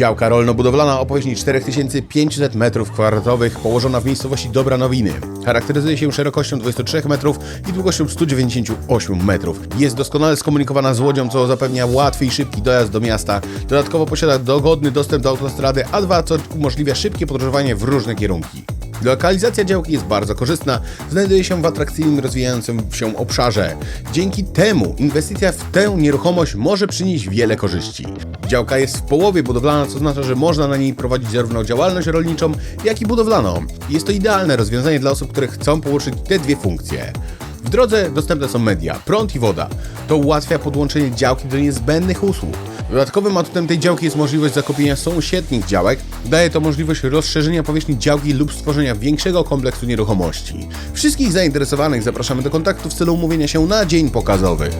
Działka rolno-budowlana o powierzchni 4500 m2, położona w miejscowości Dobra Nowiny. Charakteryzuje się szerokością 23 metrów i długością 198 metrów. Jest doskonale skomunikowana z Łodzią, co zapewnia łatwy i szybki dojazd do miasta. Dodatkowo posiada dogodny dostęp do autostrady A2, co umożliwia szybkie podróżowanie w różne kierunki. Lokalizacja działki jest bardzo korzystna, znajduje się w atrakcyjnym, rozwijającym się obszarze. Dzięki temu inwestycja w tę nieruchomość może przynieść wiele korzyści. Działka jest w połowie budowlana, co oznacza, że można na niej prowadzić zarówno działalność rolniczą, jak i budowlaną. Jest to idealne rozwiązanie dla osób, które chcą połączyć te dwie funkcje. W drodze dostępne są media, prąd i woda. To ułatwia podłączenie działki do niezbędnych usług. Dodatkowym atutem tej działki jest możliwość zakupienia sąsiednich działek. Daje to możliwość rozszerzenia powierzchni działki lub stworzenia większego kompleksu nieruchomości. Wszystkich zainteresowanych zapraszamy do kontaktu w celu umówienia się na dzień pokazowy.